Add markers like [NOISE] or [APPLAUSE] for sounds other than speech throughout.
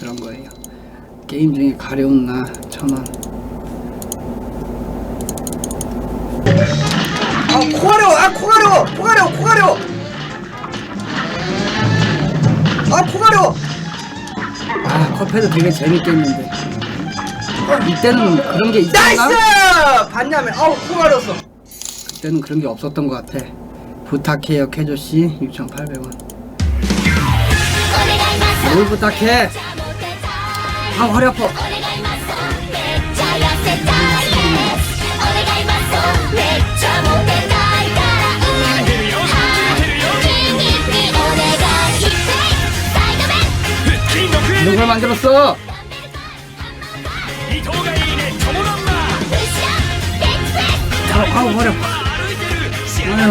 그런 거예요. 게임 중에 가려운 나 천원. 아 코가려 아 코가려 코가려 코가려 아 코가려 아 컵헤드 되게 재밌겠는데. 이때는 그런 게 있었나? 나이스 봤냐면 아우 코가렸어 그때는 그런 게 없었던 것 같아. 부탁해요 캐조 씨 6,800원. 뭘 부탁해? あ俺はこうどこまでもそーあ、あ、ほら。あ、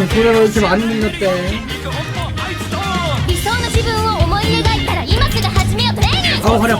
これはうちもあんになって。理想の自分を思い描いたら今すぐ始めようトレイニング。あ、ほら。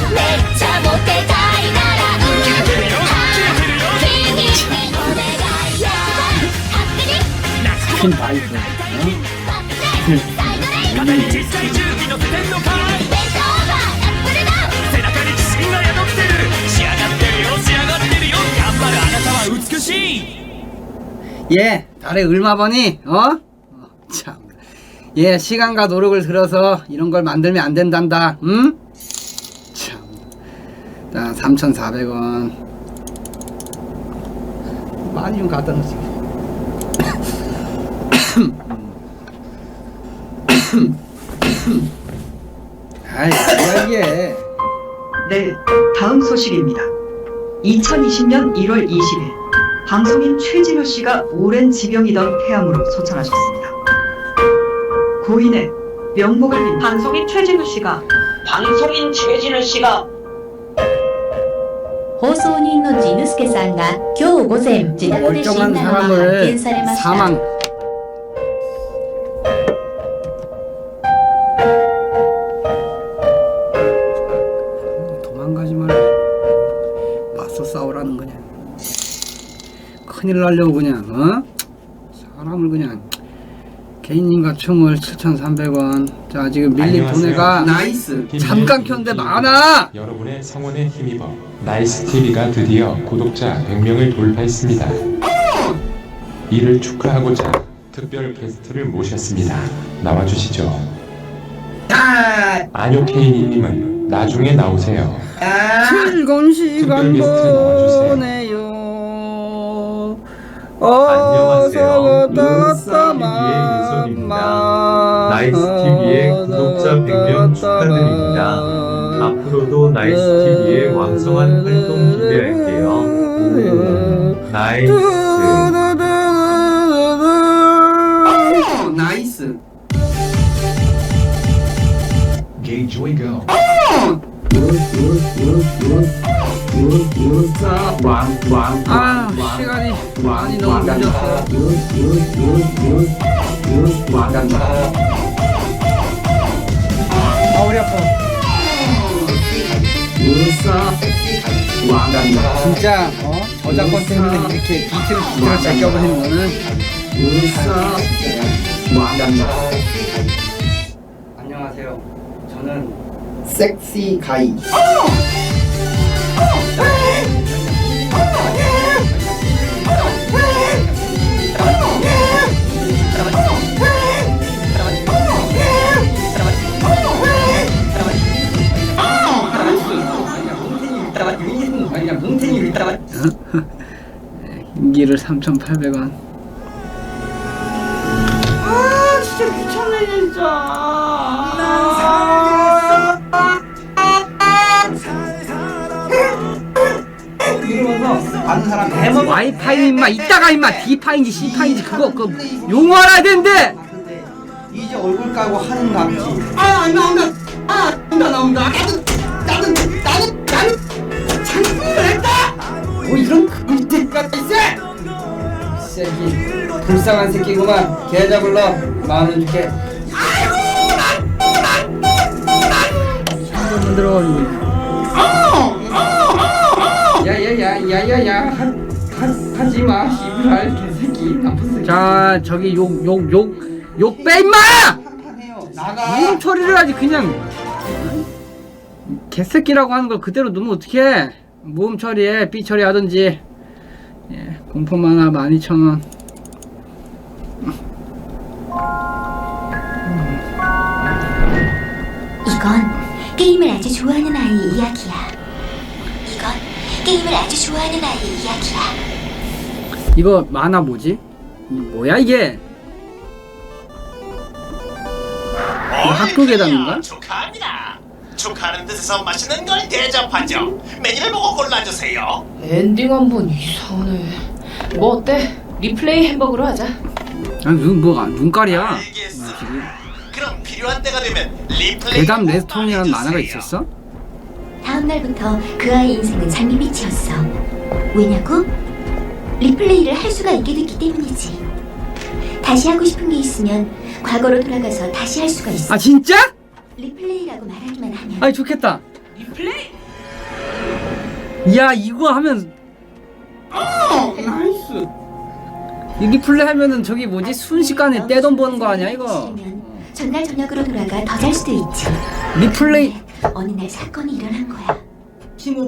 큰 바이크. 예, 달의 얼마버니? 어? 어? 참. 예, 시간과 노력을 들어서 이런 걸 만들면 안 된단다. 응? 참. 자, 3,400원. 많이 좀 갖다 놓으시고. [COUGHS] 아이, 뭐야 이게. 네, 다음 소식입니다. 2020년 1월 20일 방송인 최진우 씨가 오랜 지병이던 폐암으로 소천하셨습니다. 고인의 명복을 빈 방송인 최진우 씨가 방송인 최진우 씨가 放送人のジヌスケさんが今日午前自宅で死 멀쩡한 んだのが発 사람을 見されました 사망. 말고 맞서 싸우라는 거냐. 큰일 날려고 그냥 어? 사람을 그냥 개인인가 춤을 7,300원. 자 지금 밀린. 돈에가 나이스. 김- 잠깐 켰는데 많아. 여러분의 성원에 힘입어 나이스 TV가 드디어 구독자 100명을 돌파했습니다. 이를 축하하고자 특별 게스트를 모셨습니다. 나와주시죠. 안효 케이님은 나중에 나오세요. 즐거운 시간. 보내요. 안녕하세요. 루스TV의 윤선입니다. 나이스TV의 구독자 100명 축하드립니다. 앞으로도 나이스TV의 왕성한 활동 기대할게요. 오, 나이스. 나이스. 아. 아. 진짜 어 저작권 때문에 이렇게 비트를 비트를 제껴버리는 거는 안녕하세요. 저는 섹시 가이. 인기를 3,800원. 아 진짜 미쳤네 진짜. 아는 사람 대박 와이파이 임마 이따가 임마 D파인지 C파인지 그거 그 용어 알아야 되는데 근데 이제 얼굴 까고 하는 남지 아 나온다 아 나온다 나온다 나는 나는 나는 나는 장수를 했다. 뭐 이런 있어? 이 새끼 불쌍한 새끼구만. 계좌 불러 만원 줄게. 한번 들어가지고. 야야야 야야야 하지마. 씨발 개새끼 나쁜 새끼. 자 저기 욕 욕 욕 욕 빼 임마! 나가 무슨 처리를 하지 그냥 개새끼라고 하는 걸 그대로 놓으면 어떡해? 모음 처리해 삐 처리하든지. 예 공포 만 화 12,000원 이건 게임을 아주 좋아하는 아이의 이야기야. 게임을 아주 좋아하는 아이의 이야기야. 이거 만화 뭐지? 이 뭐야 이게 이거 학교 계단인가? 축하합니다 축하하는 뜻에서 맛있는 걸 대접하죠 메뉴를 보고 골라주세요 엔딩 한 번 이상하네. 뭐 어때? 리플레이 햄버거로 하자. 아니 눈 뭐가 눈깔이야 알겠어 그럼 필요한 때가 되면 리플레이 대담 레스토랑이라는 만화가 있었어? 다음 날부터 그 아이 인생은 장밋빛이었어. 왜냐고? 리플레이를 할 수가 있게 됐기 때문이지. 다시 하고 싶은 게 있으면 과거로 돌아가서 다시 할 수가 있어. 아 진짜? 리플레이라고 말하기만 하면 아니 좋겠다 리플레이? 야 이거 하면 어 나이스 이 리플레이 하면은 저기 뭐지 순식간에 떼돈 버는 거 아니야 이거 싫으면 전날 저녁으로 돌아가 더 잘 수도 있지. 리플레이 어느 날 사건이 일어난 거야.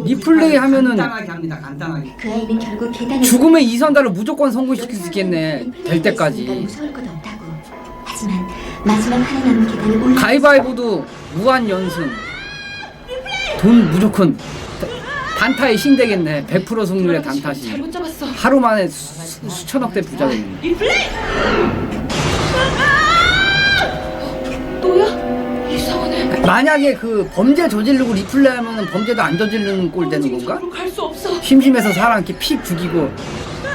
리플레이 하면은 간단하게 합니다 간단하게 그 아이는 결국 계단에 죽음의 이선달을 무조건 성공시킬 수 있겠네 될 때까지 무서울 것 없다고. 하지만 마지막 하나 남은 계단을 올라. 가위바위보도 무한 연승 돈 무조건 단타의 신 되겠네 100% 승률의 단타시 잘못 잡았어. 하루 만에 수, 수천억대 부자 되겠네 리플레이? 만약에 그 범죄 저지르고 리플레이 하면은 범죄도 안 저지르는 꼴 되는 건가? 갈수 없어. 심심해서 사람 이렇게 픽 죽이고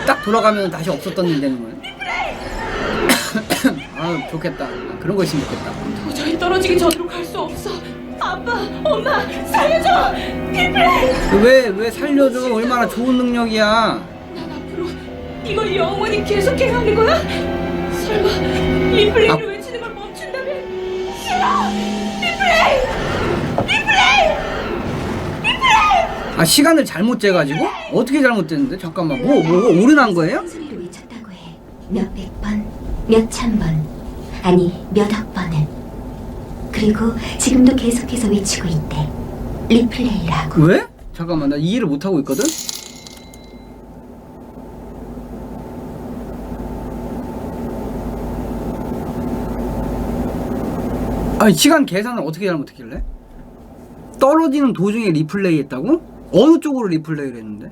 딱 돌아가면 다시 없었던 일 되는 거야 [COUGHS] 아 좋겠다 아, 그런 거 있으면 좋겠다 도저히 떨어지기 전으로 갈 수 없어. 아빠, 엄마, 살려줘! 리플레이! 왜왜 살려줘 얼마나 좋은 능력이야 난 앞으로 이걸 영원히 계속해야 하는 거야? 설마 리플레이를 아. 외치는 걸 멈춘다면? 싫어! 아 시간을 잘못 재가지고? 어떻게 잘못됐는데? 잠깐만 뭐뭐 오류난 거예요? 외쳤다고 해. 몇백 번, 몇천 번, 아니 몇억 번은. 그리고 지금도 계속해서 외치고 있대. 리플레이라고. 왜? 잠깐만 나 이해를 못 하고 있거든? 아니 시간 계산을 어떻게 잘못했길래? 떨어지는 도중에 리플레이 했다고? 어느 쪽으로 리플레이를 했는데?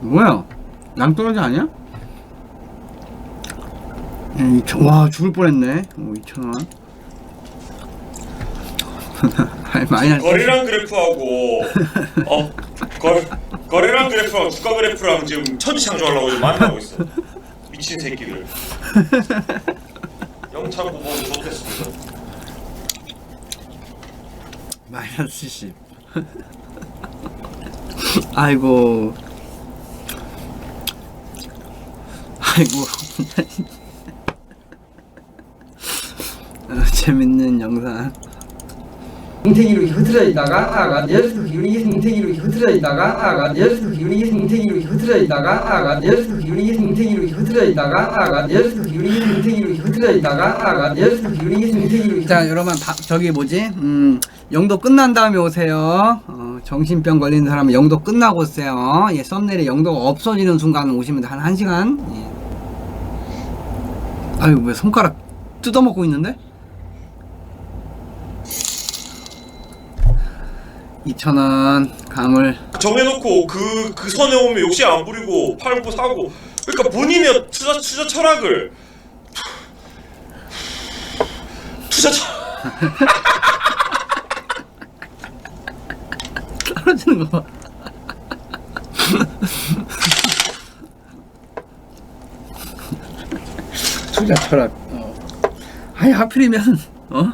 뭐야? 낭떠러지 아니야? 음, 저- 와 죽을 뻔했네 오 2천 원 [LAUGHS] 아니 많이 할 거래량 그래프하고 어 거래 거래량 그래프하고 주가 그래프랑 지금 천지 창조하려고 지금 만나고 있어 미친 새끼들 [LAUGHS] 영창 보고 좋겠습니다. 마이너스 70 [LAUGHS] 아이고. 아이고. [LAUGHS] 어, 재밌는 영상 뭉탱이로 흐트러 있다가 아가 내려서 기울이기 뭉탱이로 흐트러 있다가 아가 내려서 기울이기 뭉탱이로 흐트러 있다가 내려서 기울이기 뭉탱이로 흐트러 있다가 내려서 기울이기 뭉탱이로 흐트러 있다가 내려서 기울이기 뭉탱이로 자 여러분 바, 저기 뭐지? 음 영도 끝난 다음에 오세요. 어, 정신병 걸리는 사람은 영도 끝나고 오세요. 예 썸네일에 영도가 없어지는 순간 오시면 한 1시간? 예. 아유 왜 손가락 뜯어먹고 있는데? 2,000원 감을 정해놓고 그 그 선에 오면 욕심 안 부리고 팔고 사고 그러니까 본인의 투자 투자 철학을 투자 철 [LAUGHS] 떨어지는 거 봐. 투자 철학. 어. 아니 하필이면 어